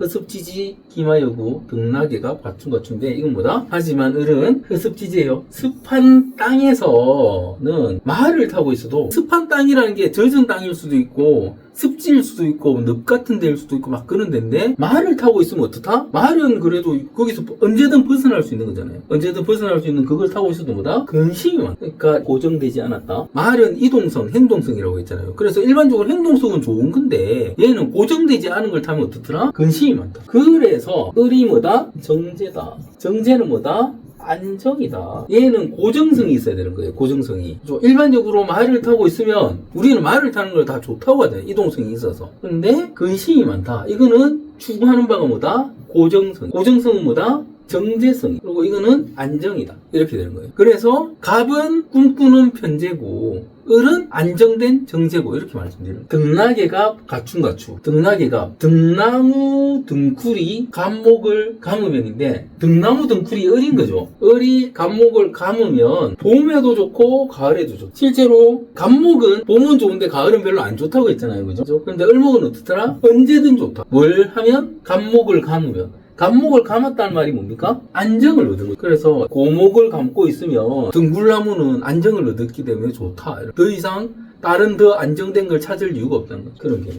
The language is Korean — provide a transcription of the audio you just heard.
허습지지 기마여구 등락계가 과충과충인데 이건 뭐다? 하지만 을은 허습지지예요. 습한 땅에서는 말을 타고 있어도 습한 땅이라는 게 젖은 땅일 수도 있고 습지일 수도 있고 늪 같은 데일 수도 있고 막 그런 데인데 말을 타고 있으면 어떻다? 말은 그래도 거기서 언제든 벗어날 수 있는 거잖아요. 언제든 벗어날 수 있는 그걸 타고 있어도 뭐다? 근심이 많다. 그러니까 고정되지 않았다. 말은 이동성, 행동성이라고 했잖아요. 그래서 일반적으로 행동성은 좋은 건데 얘는 고정되지 않은 걸 타면 어떻더라? 근심이 많다. 그래서 을이 뭐다? 정제다. 정제는 뭐다? 안정이다. 얘는 고정성이 있어야 되는 거예요. 고정성이. 저 일반적으로 말을 타고 있으면 우리는 말을 타는 걸 다 좋다고 하잖아요. 이동성이 있어서. 근데 근심이 많다. 이거는 추구하는 바가 뭐다? 고정성. 고정성은 뭐다? 정제성. 그리고 이거는 안정이다. 이렇게 되는 거예요. 그래서 갑은 꿈꾸는 편제고 을은 안정된 정제고 이렇게 말씀드려요. 등나개가 가충가충. 등나개가 등나무 등쿨이 감목을 감으면인데 등나무 등쿨이 을인 거죠. 을이 감목을 감으면 봄에도 좋고 가을에도 좋고 실제로 감목은 봄은 좋은데 가을은 별로 안 좋다고 했잖아요. 그죠? 그런데 을목은 어떻더라? 언제든 좋다. 뭘 하면 감목을 감으면 감목을 감았다는 말이 뭡니까? 안정을 얻은 거죠. 그래서 고목을 감고 있으면 등굴나무는 안정을 얻었기 때문에 좋다. 더 이상 다른 더 안정된 걸 찾을 이유가 없다는 거죠. 그런 게.